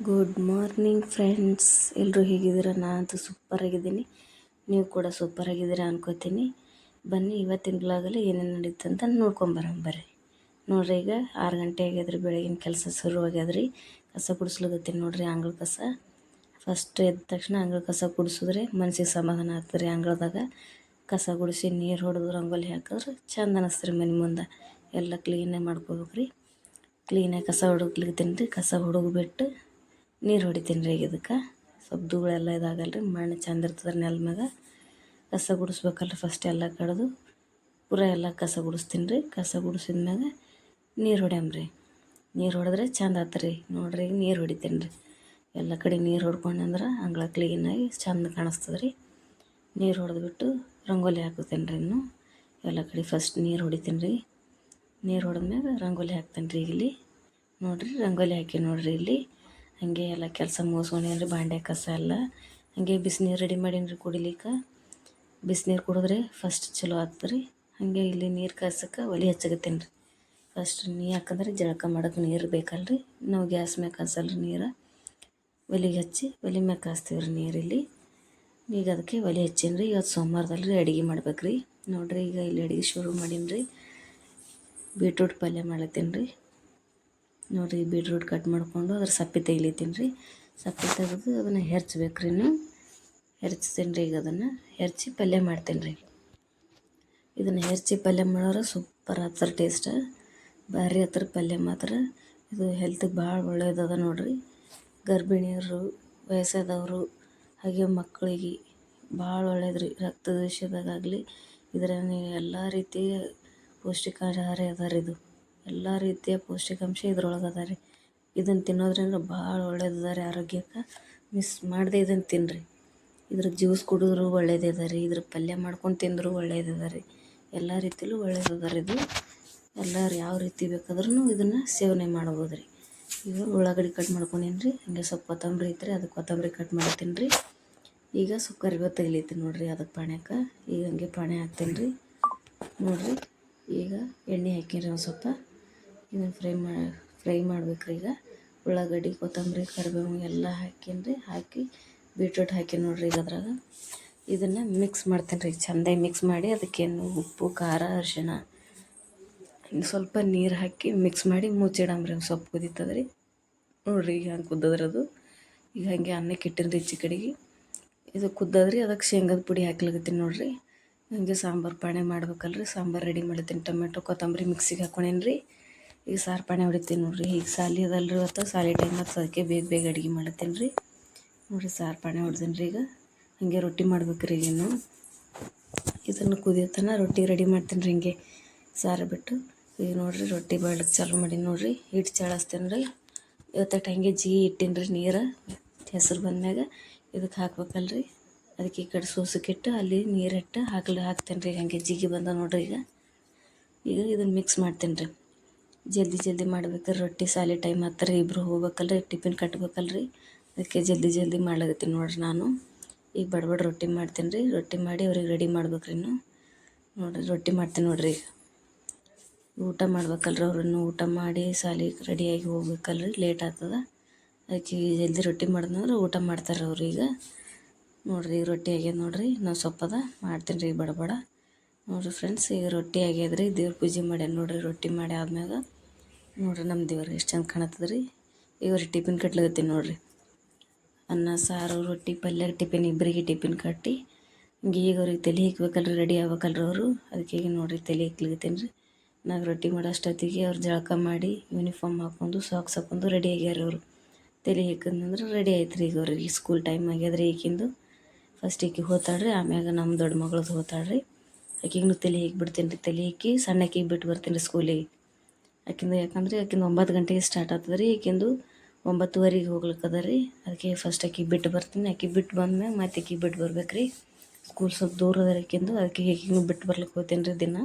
Good morning friends ಎಲ್ಲರೂ ಹೇಗಿದ್ದೀರಾ? ನಾನಂತೂ ಸೂಪರ್ ಆಗಿದ್ದೀನಿ. ನೀವು ಕೂಡ ಸೂಪರ್ ಆಗಿದ್ದೀರಾ ಅನ್ಕೋತೀನಿ. ಬನ್ನಿ, ಇವತ್ತಿನ ಬ್ಲಾಗಲ್ಲಿ ಏನೇನು ನಡೀತು ಅಂತ ನೋಡ್ಕೊಂಬರೋಣ ಬರ್ರಿ. ನೋಡ್ರಿ, ಈಗ ಆರು ಗಂಟೆ ಆಗ್ಯಾದ್ರಿ, ಬೆಳಗಿನ ಕೆಲಸ ಶುರು ಆಗ್ಯದ್ರಿ. ಕಸ ಗುಡಿಸ್ಲಿಕತ್ತೀನಿ ನೋಡ್ರಿ ಅಂಗಳ ಕಸ. ಫಸ್ಟ್ ಎದ್ದ ತಕ್ಷಣ ಅಂಗಳ ಕಸ ಗುಡಿಸಿದ್ರೆ ಮನಸ್ಸಿಗೆ ಸಮಾಧಾನ ಆಗ್ತದೆ ಅಂಗಳದಾಗ. ಕಸ ಗುಡಿಸಿ ನೀರು ಹೊಡೆದು ರಂಗೋಲಿ ಹಾಕಿದ್ರೆ ಚಂದ ಅನ್ನಿಸ್ತೀರಿ ಮನೆ ಮುಂದೆ. ಎಲ್ಲ ಕ್ಲೀನಾಗಿ ಮಾಡ್ಕೋಬೇಕ್ರಿ. ಕ್ಲೀನಾಗಿ ಕಸ ಹೊಡಗ್ಲಿಕತ್ತೀನಿ ರೀ ಕಸ ಹೊಡಗ್ಬಿಟ್ಟು ನೀರು ಹೊಡಿತೀನಿ ರೀ ಇದಕ್ಕೆ. ಸ್ವಲ್ಪ ಧೂಳೆಲ್ಲ ಇದಾಗಲ್ಲ ರೀ ಮಣ್ಣು ಚಂದ ಇರ್ತದೆ ನೆಲ ಮ್ಯಾಗ. ಕಸ ಗುಡಿಸ್ಬೇಕಲ್ರಿ ಫಸ್ಟ್ ಎಲ್ಲ ಕಡ್ದು. ಪೂರ ಎಲ್ಲ ಕಸ ಗುಡಿಸ್ತೀನಿ ರೀ, ಕಸ ಗುಡಿಸಿದ ಮ್ಯಾಗ ನೀರು ಹೊಡ್ಯಾಮ್ರಿ ನೀರು ಹೊಡೆದ್ರೆ ಚಂದ ಆತು ರೀ. ನೋಡ್ರಿ ನೀರು ಹೊಡಿತೀನಿ ರೀ. ಎಲ್ಲ ಕಡೆ ನೀರು ಹೊಡ್ಕೊಂಡ್ರೆ ಅಂಗಳ ಕ್ಲೀನಾಗಿ ಚಂದ ಕಾಣಿಸ್ತದೆ ರೀ. ನೀರು ಹೊಡೆದ್ಬಿಟ್ಟು ರಂಗೋಲಿ ಹಾಕುತ್ತೇನೆ ರೀ ಇನ್ನು. ಎಲ್ಲ ಕಡೆ ಫಸ್ಟ್ ನೀರು ಹೊಡಿತೀನಿ ರೀ. ನೀರು ಹೊಡೆದ್ಮ್ಯಾಗ ರಂಗೋಲಿ ಹಾಕ್ತೇನೆ ರೀ ಇಲ್ಲಿ. ನೋಡಿರಿ ರಂಗೋಲಿ ಹಾಕಿ ನೋಡಿರಿ ಇಲ್ಲಿ. ಹಾಗೆ ಎಲ್ಲ ಕೆಲಸ ಮುಗಿಸ್ಕೊಂಡೇನ್ರಿ ಬಾಂಡೆ ಕಸ ಎಲ್ಲ. ಹಾಗೆ ಬಿಸಿನೀರು ರೆಡಿ ಮಾಡೀನಿ ರೀ ಕುಡಿಲಿಕ್ಕೆ. ಬಿಸಿನೀರು ಕುಡಿದ್ರೆ ಫಸ್ಟ್ ಚಲೋ ಆಗ್ತದೆ ರೀ ಹಾಗೆ ಇಲ್ಲಿ ನೀರು ಕಾಯ್ಸಕ್ಕೆ ಒಲೆ ಹಚ್ಚಗತ್ತೇನೆ ರೀ ಫಸ್ಟ್ ನೀ ಯಾಕಂದ್ರೆ ಜಳಕ ಮಾಡೋಕೆ ನೀರು ಬೇಕಲ್ರಿ. ನಾವು ಗ್ಯಾಸ್ ಮ್ಯಾಗ ರೀ ನೀರು. ಒಲೆಗೆ ಹಚ್ಚಿ ಒಲೆ ಮ್ಯಾಗ ಕಾಸ್ತೀವಿ ರೀ ನೀರಿಲ್ಲಿ ಈಗ ಅದಕ್ಕೆ ಒಲೆ ಹಚ್ಚೀನಿ ರೀ ಇವತ್ತು ಸೋಮವಾರದಲ್ಲಿ ರೀ ಅಡುಗೆ ಮಾಡ್ಬೇಕು ರೀ ನೋಡಿರಿ ಈಗ ಇಲ್ಲಿ ಅಡುಗೆ ಶುರು ಮಾಡೀನಿ ರೀ ಬೀಟ್ರೂಟ್ ಪಲ್ಯ ಮಾಡತ್ತೀನಿ ರೀ ನೋಡಿರಿ ಬೀಟ್ರೂಟ್ ಕಟ್ ಮಾಡಿಕೊಂಡು ಅದ್ರ ಸಪ್ಪೆ ತೆಗಿಲಿತೀನಿ ರೀ. ಸಪ್ಪೆ ತೆಗೆದು ಅದನ್ನು ಹೆರ್ಚ್ಬೇಕು ರೀ ನೀವು. ಹೆರ್ಚ್ತೀನಿ ರೀ ಈಗ ಅದನ್ನು. ಹೆರ್ಚಿ ಪಲ್ಯ ಮಾಡ್ತೀನಿ ರೀ. ಇದನ್ನು ಹೆರ್ಚಿ ಪಲ್ಯ ಮಾಡೋರು ಸೂಪರ್ ಆಗ್ತಾರೆ ಟೇಸ್ಟ್ ಭಾರಿ ಹತ್ರ ಪಲ್ಯ ಮಾತ್ರ. ಇದು ಹೆಲ್ತಿಗೆ ಭಾಳ ಒಳ್ಳೇದದ ನೋಡಿರಿ. ಗರ್ಭಿಣಿಯರು, ವಯಸ್ಸಾದವರು, ಹಾಗೆ ಮಕ್ಕಳಿಗೆ ಭಾಳ ಒಳ್ಳೇದು ರೀ. ರಕ್ತದೋಷದಾಗಲಿ ಇದರಲ್ಲಿ ಎಲ್ಲ ರೀತಿಯ ಪೌಷ್ಟಿಕಾಹಾರ ಅದ ರೀ ಇದು. ಎಲ್ಲ ರೀತಿಯ ಪೌಷ್ಟಿಕಾಂಶ ಇದ್ರೊಳಗೆ ಅದ ರೀ. ಇದನ್ನು ತಿನ್ನೋದ್ರಿಂದ ಭಾಳ ಒಳ್ಳೇದದ ರೀ ಆರೋಗ್ಯಕ್ಕೆ. ಮಿಸ್ ಮಾಡದೆ ಇದನ್ನು ತಿನ್ನಿರಿ ಇದ್ರ ಜ್ಯೂಸ್ ಕುಡಿದ್ರು ಒಳ್ಳೇದು ಅದ ರೀ. ಇದ್ರ ಪಲ್ಯ ಮಾಡ್ಕೊಂಡು ತಿಂದರೂ ಅದ ರೀ. ಎಲ್ಲ ರೀತಿಲೂ ಒಳ್ಳೇದದ ರೀ ಇದು. ಎಲ್ಲರೂ ಯಾವ ರೀತಿ ಬೇಕಾದ್ರೂ ಇದನ್ನು ಸೇವನೆ ಮಾಡ್ಬೋದು ರೀ. ಈಗ ಉಳ್ಳಾಗಡ್ಡಿ ಕಟ್ ಮಾಡ್ಕೊಂಡೀನಿ ರೀ ಹಾಗೆ ಸ್ವಲ್ಪ ಕೊತ್ತಂಬರಿ ಐತ್ರಿ. ಅದಕ್ಕೆ ಕೊತ್ತಂಬರಿ ಕಟ್ ಮಾಡ್ತೀನಿ ರೀ ಈಗ ಸ್ವಲ್ಪ ಕರಿಬೇವು ತೆಗಿಲೈತಿ ನೋಡಿರಿ ಅದಕ್ಕೆ ಪಾಣ್ಯಕ್ಕೆ. ಈಗ ಹಂಗೆ ಪಾಣೆ ಹಾಕ್ತೀನಿ ರೀ ನೋಡಿರಿ. ಈಗ ಎಣ್ಣೆ ಹಾಕಿರಿ ಒಂದು ಸ್ವಲ್ಪ. ಇದನ್ನು ಫ್ರೈ ಮಾ, ಫ್ರೈ ಮಾಡ್ಬೇಕು ರೀ ಈಗ. ಉಳ್ಳಾಗಡ್ಡಿ, ಕೊತ್ತಂಬರಿ ಕರಿಬೇವು ಎಲ್ಲ ಹಾಕೀನಿ ರೀ ಹಾಕಿ ಬೀಟ್ರೂಟ್ ಹಾಕಿ ನೋಡಿರಿ ಈಗ ಅದ್ರಾಗ. ಇದನ್ನು ಮಿಕ್ಸ್ ಮಾಡ್ತೀನಿ ರೀ ಚಂದ ಮಿಕ್ಸ್ ಮಾಡಿ ಅದಕ್ಕೇನು ಉಪ್ಪು, ಖಾರ, ಅರಿಶಿಣ ಸ್ವಲ್ಪ ನೀರು ಹಾಕಿ ಮಿಕ್ಸ್ ಮಾಡಿ ಮುಚ್ಚಿಡಂಬ್ರಿ. ಸೊಪ್ಪು ಕುದೀತದ ರೀ ನೋಡ್ರಿ ಈಗ ಹಂಗೆ ಕುದ್ದದ್ರದು. ಈಗ ಹಾಗೆ ಅನ್ನಕ್ಕೆ ಇಟ್ಟಿನಿ ರೀ ಈಚೆ ಕಡೆಗೆ. ಇದು ಕುದ್ದದ್ರಿ, ಅದಕ್ಕೆ ಶೇಂಗದ ಪುಡಿ ಹಾಕ್ಲಿಕತ್ತೀನಿ ನೋಡಿರಿ. ಹಂಗೆ ಸಾಂಬಾರು ಪಾಣೆ ಮಾಡ್ಬೇಕಲ್ರಿ. ಸಾಂಬಾರು ರೆಡಿ ಮಾಡ್ತೀನಿ ಟೊಮೆಟೊ, ಕೊತ್ತಂಬರಿ ಮಿಕ್ಸಿಗೆ ಹಾಕ್ಕೊಂಡೇನಿ ರೀ ಈಗ ಸಾರು ಪಾಣಿ ಹೊಡಿತೀನಿ ನೋಡಿರಿ. ಈಗ ಸಾಲಿ ಅದಲ್ರಿ ಇವತ್ತು. ಸಾಲಿ ಟೈಮ್ ಅದಕ್ಕೆ ಬೇಗ ಬೇಗ ಅಡುಗೆ ಮಾಡ್ತೀನಿ ರೀ. ನೋಡಿರಿ ಸಾರು ಪಾಣಿ ಹೊಡ್ದೀನಿ ರೀ ಈಗ. ಹಾಗೆ ರೊಟ್ಟಿ ಮಾಡ್ಬೇಕು ರೀ ಏನು ಇದನ್ನು ಕುದಿಯೋತನ ರೊಟ್ಟಿ ರೆಡಿ ಮಾಡ್ತೀನಿ ರೀ ಹಿಂಗೆ. ಸಾರು ಬಿಟ್ಟು. ಈಗ ನೋಡಿರಿ ರೊಟ್ಟಿ ಬಾಳಕ್ಕೆ ಚಾಲು ಮಾಡಿ ನೋಡಿರಿ. ಹಿಟ್ಟು ಚಳಸ್ತೀನಿ ರೀ. ಇವತ್ತು ಹಂಗೆ ಜೀ ಇಟ್ಟೀನಿ ರೀ ನೀರು. ಹೆಸರು ಬಂದ್ಮ್ಯಾಗ. ಇದಕ್ಕೆ ಹಾಕ್ಬೇಕಲ್ರಿ. ಅದಕ್ಕೆ ಈ ಕಡೆ ಸೋಸಕ್ಕಿಟ್ಟು ಅಲ್ಲಿ ನೀರಿಟ್ಟು ಹಾಕ್ಲಿ ಹಾಕ್ತೇನೆ ರೀ. ಹಾಗೆ ಜಿಗಿ ಬಂದ ನೋಡಿರಿ ಈಗ. ಈಗ ಇದನ್ನು ಮಿಕ್ಸ್ ಮಾಡ್ತೀನಿ ರೀ. ಜಲ್ದಿ ಜಲ್ದಿ ಮಾಡ್ಬೇಕಾರೆ ರೊಟ್ಟಿ ಸಾಲಿ ಟೈಮ್ ಹತ್ತಿರ ಇಬ್ಬರು ಹೋಗ್ಬೇಕಲ್ರಿ ಟಿಫಿನ್ ಕಟ್ಬೇಕಲ್ರಿ ಅದಕ್ಕೆ ಜಲ್ದಿ ಜಲ್ದಿ ಮಾಡ್ಲಾಗತ್ತೀನಿ ನೋಡ್ರಿ ನಾನು. ಈಗ ಬಡ ಬಡ ರೊಟ್ಟಿ ಮಾಡ್ತೀನಿ ರೀ. ರೊಟ್ಟಿ ಮಾಡಿ ಅವ್ರಿಗೆ ರೆಡಿ ಮಾಡ್ಬೇಕ್ರಿ ಇನ್ನು. ನೋಡಿರಿ, ರೊಟ್ಟಿ ಮಾಡ್ತೀನಿ ನೋಡ್ರಿ ಈಗ. ಊಟ ಮಾಡ್ಬೇಕಲ್ರಿ ಅವ್ರನ್ನು. ಊಟ ಮಾಡಿ ಸಾಲಿ ರೆಡಿಯಾಗಿ ಹೋಗ್ಬೇಕಲ್ರಿ ಲೇಟ್ ಆಗ್ತದೆ ಅದಕ್ಕೆ ಜಲ್ದಿ ರೊಟ್ಟಿ ಮಾಡಿದ್ನಂದ್ರೆ ಊಟ ಮಾಡ್ತಾರೆ ಅವ್ರು ಈಗ. ನೋಡಿರಿ, ಈಗ ರೊಟ್ಟಿ ಆಗ್ಯದ ನೋಡ್ರಿ. ನಾವು ಸೊಪ್ಪದ ಮಾಡ್ತೀನಿ ರೀ ಬಡ ಬಡ. ನೋಡಿರಿ ಫ್ರೆಂಡ್ಸ್ ಈಗ ರೊಟ್ಟಿ ಆಗ್ಯದ್ರಿ ದೇವ್ರ ಪೂಜೆ ಮಾಡ್ಯಾನ ನೋಡ್ರಿ. ರೊಟ್ಟಿ ಮಾಡಿ ಆದ್ಮ್ಯಾಗ. ನೋಡಿರಿ ನಮ್ಮ ದೇವ್ರಿಗೆ ಎಷ್ಟು ಚಂದ ಕಾಣತ್ತದ ರೀ ಇವ್ರಿಗೆ ಟಿಫಿನ್ ಕಟ್ಲಾಗತ್ತೀನಿ ನೋಡಿರಿ. ಅನ್ನ, ಸಾರು, ರೊಟ್ಟಿ, ಪಲ್ಯ, ಟಿಫಿನ್ ಇಬ್ಬರಿಗೆ ಟಿಫಿನ್ ಕಟ್ಟಿ. ಹಿಂಗೆ ಈಗ ಅವ್ರಿಗೆ ತಲೆ ಹಿಕ್ಬೇಕಲ್ರಿ, ರೆಡಿ ಆಗ್ಬೇಕಲ್ರಿ ಅವರು. ಅದಕ್ಕೆ ಈಗ ನೋಡಿರಿ ತಲೆ ಹಾಕ್ಲಿಗತ್ತೀನಿ ರೀ ನಾವು ರೊಟ್ಟಿ ಮಾಡೋ ಅಷ್ಟೊತ್ತಿಗೆ ಅವ್ರು ಜಳಕ ಮಾಡಿ ಯೂನಿಫಾರ್ಮ್ ಹಾಕೊಂಡು ಸಾಕ್ಸ್ ಹಾಕೊಂಡು ರೆಡಿ ಆಗ್ಯಾರ ಅವರು. ತಲೆ ಹಿಕ್ಕಂದ್ರೆ ರೆಡಿ ಆಯ್ತು ರೀ ಈಗ ಅವ್ರಿಗೆ. ಸ್ಕೂಲ್ ಟೈಮ್ ಆಗ್ಯದ್ರಿ ಈಗಿಂದು. ಫಸ್ಟ್ ಈಕೆ ಹೋತಾಳ್ರಿ, ಆಮ್ಯಾಗ ನಮ್ಮ ದೊಡ್ಡ ಮಗಳದ್ದು ಹೋತಾಳ್ರಿ. ಆಕೆಗೂ ತಲೆ ಬಿಡ್ತೀನಿ ರೀ ತಲೆ ಹಾಕಿ ಸಣ್ಣಕ್ಕೆ ಬಿಟ್ಟು ಬರ್ತೀನಿ ರೀ ಸ್ಕೂಲಿಗೆ ಆಕಿಂದು ಯಾಕಂದ್ರೆ ಆಕಿಂದು ಒಂಬತ್ತು ಗಂಟೆಗೆ ಸ್ಟಾರ್ಟ್ ಆಗ್ತದೆ ರೀ. ಈಕಿಂದು ಒಂಬತ್ತುವರೆಗೆ ಹೋಗ್ಲಿಕ್ಕದ ರೀ. ಅದಕ್ಕೆ ಫಸ್ಟ್ ಆಕಿಗೆ ಬಿಟ್ಟು ಬರ್ತೀನಿ. ಆಕಿ ಬಿಟ್ಟು ಬಂದ್ಮ್ಯಾಗ ಮತ್ತೆ ಆಕಿ ಬಿಟ್ಟು ಬರ್ಬೇಕು ರೀ. ಸ್ಕೂಲ್ ಸ್ವಲ್ಪ ದೂರ ಅದ ಆಕಿಂದು. ಅದಕ್ಕೆ ಹೇಗೆ ಬಿಟ್ಟು ಬರ್ಲಿಕ್ಕೆ ಹೋಗ್ತೀನಿ ರೀ ದಿನ.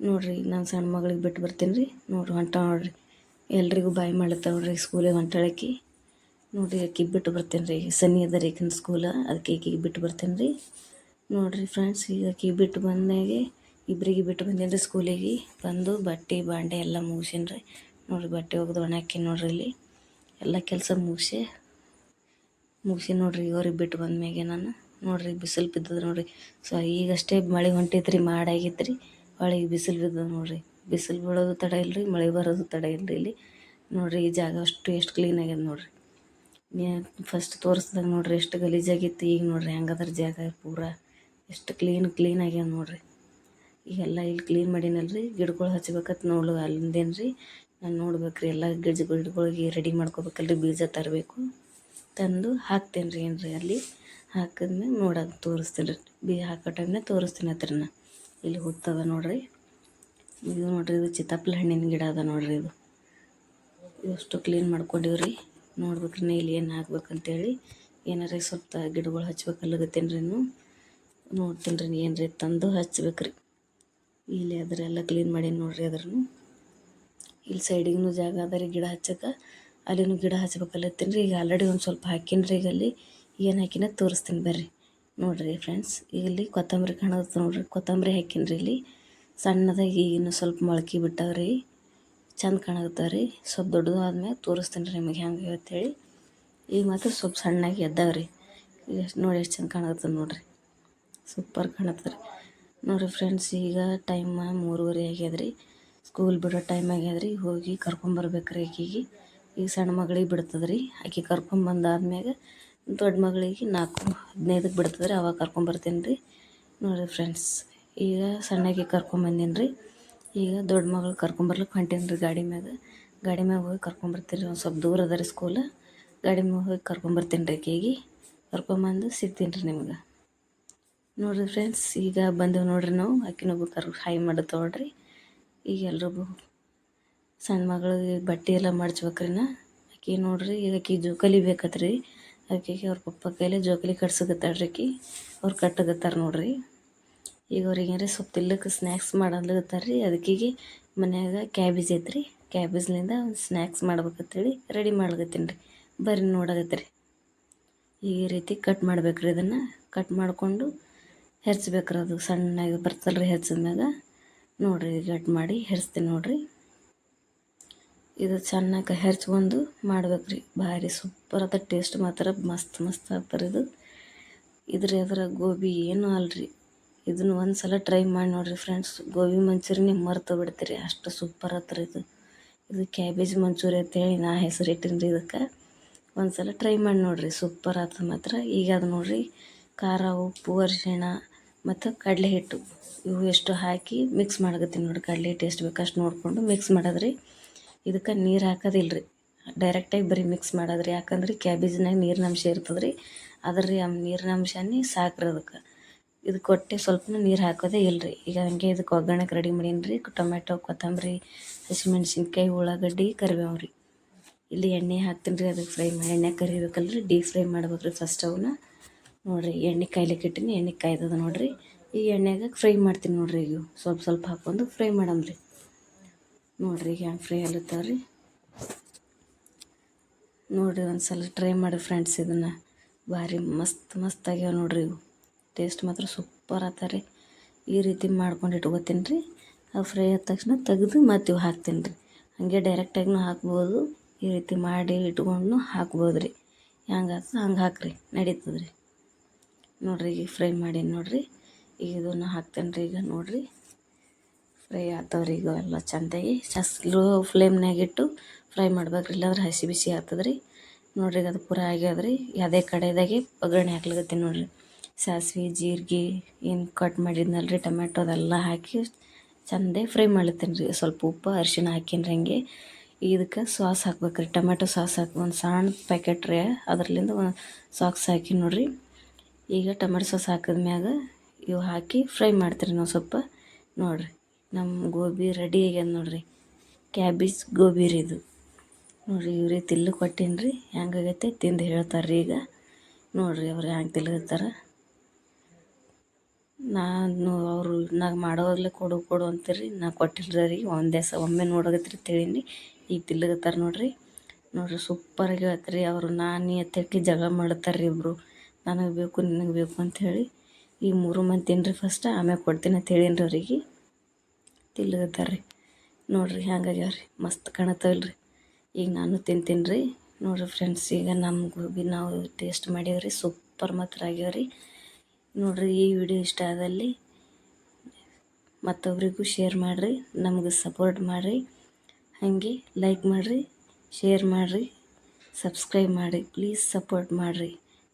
ನೋಡಿರಿ, ನಾನು ಸಣ್ಣ ಮಗಳಿಗೆ ಬಿಟ್ಟು ಬರ್ತೀನಿ ರೀ. ನೋಡಿರಿ, ಹೊಂಟ ನೋಡಿರಿ. ಎಲ್ರಿಗೂ ಬಾಯಿ ಮಾಡ್ಲತ್ತಾವ ನೋಡ್ರಿ ಸ್ಕೂಲಿಗೆ ಹೊಂಟಾಳಕ್ಕಿ ನೋಡಿರಿ, ಆಕಿ ಬಿಟ್ಟು ಬರ್ತೀನಿ ರೀ. ಸನಿ ಅದ ರೀ ಆಕಿನ ಸ್ಕೂಲ ಅದಕ್ಕೆ ಈಕಿಗೆ ಬಿಟ್ಟು ಬರ್ತೀನಿ ರೀ. ನೋಡಿರಿ ಫ್ರೆಂಡ್ಸ್ ಈಗ ಆಕಿ ಬಿಟ್ಟು ಬಂದಾಗೆ ಇಬ್ಬರಿಗೆ ಬಿಟ್ಟು ಬಂದೇನಿ ರೀ ಸ್ಕೂಲಿಗೆ. ಬಂದು ಬಟ್ಟೆ, ಬಾಂಡೆ ಎಲ್ಲ ಮುಗಿಸಿನ್ರಿ. ನೋಡಿರಿ ಬಟ್ಟೆ ಒಗೆದು ಒಣ ಹಾಕಿ ನೋಡ್ರಿ ಇಲ್ಲಿ. ಎಲ್ಲ ಕೆಲಸ ಮುಗಿಸಿ ಮುಗಿಸಿ ನೋಡ್ರಿ ಇವ್ರಿಗೆ ಬಿಟ್ಟು ಬಂದ್ಮ್ಯಾಗೆ ನಾನು. ನೋಡ್ರಿ ಬಿಸಿಲು ಬಿದ್ದದ ನೋಡ್ರಿ. ಸೊ ಈಗಷ್ಟೇ ಮಳೆ ಹೊಂಟೈತ್ರಿ ರೀ ಹೊಳಿಗೆ ಬಿಸಿಲು ಬಿದ್ದದ ನೋಡ್ರಿ. ಬಿಸಿಲು ಬೀಳೋದು ತಡ ಇಲ್ರಿ, ಮಳೆ ಬರೋದು ತಡ ಇಲ್ರಿ ಇಲ್ಲಿ. ನೋಡ್ರಿ ಈ ಜಾಗ ಅಷ್ಟು ಎಷ್ಟು ಕ್ಲೀನ್ ಆಗ್ಯದ ನೋಡ್ರಿ. ಫಸ್ಟ್ ತೋರಿಸ್ದಾಗ ನೋಡ್ರಿ ಎಷ್ಟು ಗಲೀಜಾಗಿತ್ತು. ಈಗ ನೋಡ್ರಿ ಹೆಂಗದ್ರ ಜಾಗ ಪೂರಾ ಎಷ್ಟು ಕ್ಲೀನ್ ಕ್ಲೀನ್ ಆಗ್ಯದ ನೋಡ್ರಿ. ಈಗೆಲ್ಲ ಇಲ್ಲಿ ಕ್ಲೀನ್ ಮಾಡೀನಲ್ರಿ. ಗಿಡಗಳು ಹಚ್ಬೇಕತ್ತು ನೋಡು ಅಲ್ಲಿಂದೇನು ರೀ ನಾನು ನೋಡ್ಬೇಕು ರೀ ಎಲ್ಲ ಗಿಡ ಗಿಡಗಳಿಗೆ ರೆಡಿ ಮಾಡ್ಕೋಬೇಕಲ್ರಿ, ಬೀಜ ತರಬೇಕು. ತಂದು ಹಾಕ್ತೇನೆ ರೀ ಏನು ರೀ ಅಲ್ಲಿ. ಹಾಕಿದ್ಮೇಲೆ ನೋಡೋಕೆ ತೋರಿಸ್ತೀನಿ ರೀ ಬೀಜ ಹಾಕೋ ಟೈಮ್ನಾಗ ತೋರಿಸ್ತೀನಿ ಹತ್ರ ನಾ. ಇಲ್ಲಿ ಹುತ್ತದ ನೋಡ್ರಿ. ಇದು ನೋಡ್ರಿ, ಇದು ಚಿತ್ತಪ್ಪಲ ಹಣ್ಣಿನ ಗಿಡ ಅದ ನೋಡ್ರಿ ಇದು. ಎಷ್ಟು ಕ್ಲೀನ್ ಮಾಡ್ಕೊಂಡಿವ್ರಿ. ನೋಡ್ಬೇಕ್ರಿ ನಾ ಇಲ್ಲಿ ಏನು ಹಾಕ್ಬೇಕಂತೇಳಿ. ಏನಾರ ಸ್ವಲ್ಪ ಗಿಡಗಳು ಹಚ್ಬೇಕಲ್ಲಗತ್ತೇನೆ ರೀ ನೀವು ನೋಡ್ತೀನಿ ರೀ ಏನು ರೀ ತಂದು ಹಚ್ಬೇಕ್ರಿ. ಇಲ್ಲಿ ಅದರೆಲ್ಲ ಕ್ಲೀನ್ ಮಾಡೀನಿ ನೋಡ್ರಿ ಅದ್ರೂ ಇಲ್ಲಿ ಸೈಡಿಗೂ ಜಾಗ ಅದ ರೀ ಗಿಡ ಹಚ್ಚಕ್ಕೆ ಅಲ್ಲಿನೂ ಗಿಡ ಹಚ್ಬೇಕಲ್ಲತ್ತೀನಿ ರೀ. ಈಗ ಆಲ್ರೆಡಿ ಒಂದು ಸ್ವಲ್ಪ ಹಾಕಿನಿ ರೀ ಈಗ ಅಲ್ಲಿ. ಏನು ಹಾಕಿನ ತೋರಿಸ್ತೀನಿ ಬರ್ರಿ. ನೋಡಿರಿ ಫ್ರೆಂಡ್ಸ್ ಈಗ ಇಲ್ಲಿ ಕೊತ್ತಂಬರಿ ಕಾಣತ್ತೆ ನೋಡ್ರಿ. ಕೊತ್ತಂಬರಿ ಹಾಕಿನಿ ರೀ ಇಲ್ಲಿ. ಸಣ್ಣದಾಗಿ ಇನ್ನೂ ಸ್ವಲ್ಪ ಮೊಳಕೆ ರೀ. ಚಂದ ಕಾಣಕತ್ತಾವ ರೀ. ಸ್ವಲ್ಪ ದೊಡ್ಡದು ಆದ್ಮೇಲೆ ತೋರಿಸ್ತೀನಿ ರೀ ನಿಮಗೆ ಹೆಂಗೆ ಅಂತೇಳಿ ಈಗ ಮಾತ್ರ ಸ್ವಲ್ಪ ಸಣ್ಣಾಗಿ ರೀ. ಈಗ ನೋಡಿ ಎಷ್ಟು ಚಂದ ಕಾಣಕತ್ತದ ನೋಡ್ರಿ. ಸೂಪರ್ ಕಾಣತ್ತದ ರೀ. ನೋಡಿರಿ ಫ್ರೆಂಡ್ಸ್ ಈಗ ಟೈಮ್ ಮೂರುವರೆ ಆಗ್ಯದ್ರಿ. ಸ್ಕೂಲ್ ಬಿಡೋ ಟೈಮ್ ಆಗ್ಯದ್ರಿ. ಹೋಗಿ ಕರ್ಕೊಂಬರ್ಬೇಕ್ರಿ ಆಕಿಗೆ. ಈಗ ಸಣ್ಣ ಮಗಳಿಗೆ ಬಿಡ್ತದ್ರಿ. ಆಕೆ ಕರ್ಕೊಂಬಂದಾದ್ಮ್ಯಾಗ ದೊಡ್ಡ ಮಗಳಿಗೆ ನಾಲ್ಕು ಹದಿನೈದಕ್ಕೆ ಬಿಡ್ತದ್ರಿ. ಅವಾಗ ಕರ್ಕೊಂಬರ್ತೀನಿ ರೀ ನೋಡಿರಿ ಫ್ರೆಂಡ್ಸ್ ಈಗ ಸಣ್ಣಗೆ ಕರ್ಕೊಂಬಂದೀನಿ ರೀ ಈಗ ದೊಡ್ಡ ಮಗಳು ಕರ್ಕೊಂಬರ್ಲಿಕ್ಕೆ ಹೊಂಟೀನಿ ರೀ ಗಾಡಿ ಮ್ಯಾಗ. ಗಾಡಿ ಮ್ಯಾಗ ಹೋಗಿ ಕರ್ಕೊಂಬರ್ತೀರಿ ಒಂದು ಸ್ವಲ್ಪ ದೂರ ಅದ ರೀ ಸ್ಕೂಲ್ ಗಾಡಿ ಮ್ಯಾಗ ಹೋಗಿ ಕರ್ಕೊಂಬರ್ತೀನಿ ರೀ ಆಕೆಗೆ. ಕರ್ಕೊಂಬಂದು ಸಿಗ್ತೀನಿ ರೀ ನಿಮ್ಗೆ. ನೋಡಿರಿ ಫ್ರೆಂಡ್ಸ್ ಈಗ ಬಂದೆವು ನೋಡ್ರಿ ನಾವು. ಆಕಿನೊಬ್ಬ ಕರ್ ಹಾಯ್ ಮಾಡೋದು ತೊಗೊಳ್ರಿ ಈಗ ಎಲ್ರಿಗೂ ಸಣ್ಣ ಮಗಳಿಗೆ ಬಟ್ಟೆ ಎಲ್ಲ ಮಾಡ್ಸ್ಬೇಕ್ರಿ ನಾ. ಆಕೆ ನೋಡ್ರಿ, ಈಗ ಆಕೆ ಜೋಕಾಲಿ ಬೇಕತ್ರಿ. ಆಕೆಗೆ ಅವ್ರ ಪಪ್ಪ ಕೈಲಿ ಜೋಕಾಲಿ ಕಟ್ಸಕತ್ತಾಳ್ರಿ ಆಕಿ ಅವ್ರು ಕಟ್ಟಗತ್ತಾರ ನೋಡ್ರಿ. ಈಗ ಅವ್ರಿಗೆ ಏನಾರ ಸ್ವಲ್ಪ ತಿಲ್ಲಕ್ಕೆ ಸ್ನ್ಯಾಕ್ಸ್ ಮಾಡಲತ್ತಾರ ರೀ ಅದಕ್ಕೀಗೆ ಮನ್ಯಾಗ ಕ್ಯಾಬೇಜ್ ಐತ್ರಿ. ಕ್ಯಾಬೇಜ್ಲಿಂದ ಸ್ನ್ಯಾಕ್ಸ್ ಮಾಡ್ಬೇಕಂತೇಳಿ ರೆಡಿ ಮಾಡ್ಲಕತ್ತೀನಿ ರೀ. ಬರ್ರಿ ರೀ ಈ ರೀತಿ ಕಟ್ ಮಾಡ್ಬೇಕು ರೀ ಇದನ್ನು. ಕಟ್ ಮಾಡಿಕೊಂಡು ಹೆರ್ಚ್ಬೇಕ್ರಿ ಅದು ಸಣ್ಣಗೆ ಬರ್ತಲ್ಲ ರೀ ಹೆರ್ಚಿದ್ಮ್ಯಾಗ. ನೋಡಿರಿ ಕಟ್ ಮಾಡಿ ಹೆರ್ಸ್ತೀನಿ ನೋಡಿರಿ. ಇದು ಚೆನ್ನಾಗಿ ಹೆರ್ಚ್ಕೊಂಡು ಮಾಡ್ಬೇಕ್ರಿ. ಭಾರಿ ಸೂಪರ್ ಅದ, ಟೇಸ್ಟ್ ಮಾತ್ರ ಮಸ್ತ್ ಮಸ್ತ್ ಆಗ್ತಾರೆ ಇದು. ಇದ್ರ ಎದ್ರ ಗೋಬಿ ಏನೂ ಅಲ್ರಿ. ಇದನ್ನು ಒಂದು ಸಲ ಟ್ರೈ ಮಾಡಿ ನೋಡಿರಿ ಫ್ರೆಂಡ್ಸ್. ಗೋಬಿ ಮಂಚೂರಿ ಮರ್ತು ಬಿಡ್ತೀರಿ. ಅಷ್ಟು ಸೂಪರ್ ಹತ್ರ ಇದು. ಇದು ಕ್ಯಾಬೇಜ್ ಮಂಚೂರಿ ಅಂತೇಳಿ ನಾ ಹೆಸರು ಇಟ್ಟೀನಿ ರೀ ಇದಕ್ಕೆ. ಒಂದು ಸಲ ಟ್ರೈ ಮಾಡಿ ನೋಡಿರಿ. ಸೂಪರ್ ಆತ ಮಾತ್ರ. ಈಗ ಅದು ನೋಡಿರಿ. ಖಾರ, ಉಪ್ಪು, ಅರಿಶಿಣ ಮತ್ತು ಕಡಲೆ ಹಿಟ್ಟು. ಇವು ಎಷ್ಟು ಹಾಕಿ ಮಿಕ್ಸ್ ಮಾಡಕತ್ತೀನಿ ನೋಡಿ ಕಡಲೆ ಹಿಟ್ಟು ಎಷ್ಟು ಬೇಕು ನೋಡಿಕೊಂಡು ಮಿಕ್ಸ್ ಮಾಡೋದ್ರಿ. ಇದಕ್ಕೆ ನೀರು ಹಾಕೋದಿಲ್ಲ ರೀ ಡೈರೆಕ್ಟಾಗಿ ಬರೀ ಮಿಕ್ಸ್ ಮಾಡೋದ್ರಿ. ಯಾಕಂದ್ರೆ ಕ್ಯಾಬೇಜ್ನಾಗ ನೀರಿನ ಅಂಶ ಇರ್ತದೆ ರೀ ಅದ್ರ ಆ ನೀರಿನ ಅಂಶನೇ ಸಾಕ್ರಿ ಅದಕ್ಕೆ. ಇದು ಕೊಟ್ಟೆ ಸ್ವಲ್ಪ ನೀರು ಹಾಕೋದೇ ಇಲ್ಲ ರೀ ಈಗ ಹಂಗೆ ಇದಕ್ಕೆ ಒಗ್ಗರಣೆಗೆ ರೆಡಿ ಮಾಡೀನಿ ರೀ ಟೊಮೆಟೊ ಕೊತ್ತಂಬರಿ, ಹಸಿಮೆಣ್ಸಿನ್ಕಾಯಿ, ಉಳ್ಳಾಗಡ್ಡಿ ಕರಿಬೇವು ರೀ ಇಲ್ಲಿ ಎಣ್ಣೆ ಹಾಕ್ತೀನಿ ರೀ ಅದಕ್ಕೆ ಫ್ರೈ ಮಾಡಿ ಎಣ್ಣೆ ಕರಿಬೇಕಲ್ಲ ರೀ ಡೀಪ್ ಫ್ರೈ ಮಾಡ್ಬೇಕು ರೀ ಫಸ್ಟ್ ಅವನ್ನ ನೋಡಿರಿ ಎಣ್ಣೆ ಕಾಯ್ಲಿಕ್ಕೆ ಇಟ್ಟಿನಿ, ಎಣ್ಣೆ ಕಾಯ್ದದ ನೋಡಿರಿ. ಈ ಎಣ್ಣೆಗೆ ಫ್ರೈ ಮಾಡ್ತೀನಿ ನೋಡಿರಿ ಈಗ. ಸ್ವಲ್ಪ ಸ್ವಲ್ಪ ಹಾಕ್ಕೊಂಡು ಫ್ರೈ ಮಾಡಮ್ರಿ. ನೋಡಿರಿ ಈಗ ಹೆಂಗೆ ಫ್ರೈ ಅಲ್ಲತ್ತಾವ ರೀ ನೋಡಿರಿ ಒಂದು ಸಲ ಟ್ರೈ ಮಾಡಿ ಫ್ರೆಂಡ್ಸ್ ಇದನ್ನು. ಭಾರಿ ಮಸ್ತ್ ಮಸ್ತ್ ಆಗ್ಯಾವ ನೋಡ್ರಿ ಇವು. ಟೇಸ್ಟ್ ಮಾತ್ರ ಸೂಪರ್ ಆತಾರೆ ಈ ರೀತಿ ಮಾಡ್ಕೊಂಡು ಇಟ್ಕೋತೀನಿ ರೀ ಆ ಫ್ರೈ ಆದ ತಕ್ಷಣ ತೆಗೆದು ಮತ್ತು ಇವು ಹಾಕ್ತೀನಿ ರೀ ಹಾಗೆ ಡೈರೆಕ್ಟಾಗೂ ಹಾಕ್ಬೋದು. ಈ ರೀತಿ ಮಾಡಿ ಇಟ್ಕೊಂಡು ಹಾಕ್ಬೋದು ರೀ ಹೆಂಗೆ ಹಂಗೆ ಹಾಕ್ರಿ. ನಡೀತದೆ ರೀ ನೋಡಿರಿ ಈಗ ಫ್ರೈ ಮಾಡಿ ನೋಡಿರಿ. ಈಗ ಇದನ್ನು ಹಾಕ್ತೇನೆ ರೀ ಈಗ ನೋಡಿರಿ. ಫ್ರೈ ಆಗ್ತಾವ್ರಿ ಈಗ ಎಲ್ಲ ಚೆಂದಾಗಿ. ಸಸ್ ಲೋ ಫ್ಲೇಮ್ನಾಗಿಟ್ಟು ಫ್ರೈ ಮಾಡ್ಬೇಕ್ರಿ. ಇಲ್ಲಾಂದ್ರೆ ಹಸಿ ಬಿಸಿ ಆಗ್ತದ್ರಿ. ನೋಡ್ರಿ ಅದು ಪೂರ ಆಗ್ಯಾದ್ರಿ ಅದೇ ಕಡೆದಾಗೆ ಒಗ್ಗರಣೆ ಹಾಕ್ಲಿಕತ್ತೀನಿ ನೋಡಿರಿ. ಸಾಸಿವೆ, ಜೀರಿಗೆ ಏನು ಕಟ್ ಮಾಡಿದ್ನಲ್ಲ ರೀ ಟೊಮೆಟೊ ಅದೆಲ್ಲ ಹಾಕಿ ಚಂದೇ ಫ್ರೈ ಮಾಡ್ಲತ್ತೀನಿ ರೀ ಸ್ವಲ್ಪ ಉಪ್ಪು ಅರಿಶಿನ ಹಾಕಿನ್ರಿ ಹಂಗೆ. ಇದಕ್ಕೆ ಸಾಸ್ ಹಾಕ್ಬೇಕ್ರಿ. ಟೊಮೆಟೊ ಸಾಸ್ ಹಾಕಿ ಒಂದು ಸಣ್ಣ ಪ್ಯಾಕೆಟ್ ರೀ. ಅದರಲ್ಲಿಂದ ಒಂದು ಸಾಕ್ಸ್ ಹಾಕಿ ನೋಡಿರಿ. ಈಗ ಟೊಮೆಟೊ ಸಾಸ್ ಹಾಕಿದ್ಮ್ಯಾಗ ಇವು ಹಾಕಿ ಫ್ರೈ ಮಾಡ್ತೀರಿ ನಾವು ಸ್ವಲ್ಪ. ನೋಡಿರಿ ನಮ್ಮ ಗೋಬಿ ರೆಡಿ ಆಗ್ಯದ ನೋಡಿರಿ. ಕ್ಯಾಬೇಜ್ ಗೋಬಿ ರೀ ಇದು. ನೋಡಿರಿ, ಇವ್ರಿ ತಿಲ್ಲು ಕೊಟ್ಟೀನಿ ರೀ. ಹೆಂಗಾಗೈತೆ ತಿಂದು ಹೇಳ್ತಾರೆ ರೀ ಈಗ. ನೋಡಿರಿ, ಅವ್ರು ಹೆಂಗೆ ತಿಲ್ಗತ್ತಾರ ನಾನು ಅವರು ನಾ ಮಾಡೋವಾಗಲೇ ಕೊಡು ಕೊಡು ಅಂತೀರಿ. ನಾ ಕೊಟ್ಟಿಲ್ಲ ರೀ ಒಂದೇ ಸ ಒಮ್ಮೆ ನೋಡಕತ್ರಿ ತಿಳಿನಿ. ಈಗ ತಿಲ್ಗತ್ತಾರೆ ನೋಡಿರಿ. ನೋಡಿರಿ ಸೂಪರಾಗಿ ಹೇಳ್ತೀರಿ ಅವರು ನಾನು ಎತ್ತಕ್ಕೆ ಜಗಳ ಮಾಡ್ತಾರೆ ರೀ ಇಬ್ಬರು ನನಗೆ ಬೇಕು, ನಿನಗೆ ಬೇಕು ಅಂಥೇಳಿ ಈ ಮೂರು ಮಂದಿ ತಿನ್ನಿರಿ ಫಸ್ಟ್ ಆಮ್ಯಾಗ ಕೊಡ್ತೀನಿ ಅಂತ ಹೇಳೀನಿ ರೀ ಅವ್ರಿಗೆ. ರೀ ನೋಡಿರಿ ಹ್ಯಾಂಗಾಗ್ಯಾವ್ರಿ ಮಸ್ತ್ ಕಾಣತ್ತಾವಿಲ್ಲ ರೀ ಈಗ ನಾನು ತಿಂತೀನಿ ರೀ ನೋಡಿರಿ ಫ್ರೆಂಡ್ಸ್ ಈಗ ನಮಗೂ ಭೀ ನಾವು ಟೇಸ್ಟ್ ಮಾಡೀವ್ರಿ. ಸೂಪರ್ ಮಾತ್ರ ಆಗ್ಯಾವ್ರಿ. ನೋಡಿರಿ ಈ ವಿಡಿಯೋ ಇಷ್ಟ ಆದಲ್ಲಿ ಮತ್ತೊಬ್ರಿಗೂ ಶೇರ್ ಮಾಡಿರಿ. ನಮಗೆ ಸಪೋರ್ಟ್ ಮಾಡಿರಿ. ಹಾಗೆ ಲೈಕ್ ಮಾಡಿರಿ ಶೇರ್ ಮಾಡಿರಿ. ಸಬ್ಸ್ಕ್ರೈಬ್ ಮಾಡಿ ಪ್ಲೀಸ್ ಸಪೋರ್ಟ್ ಮಾಡಿರಿ.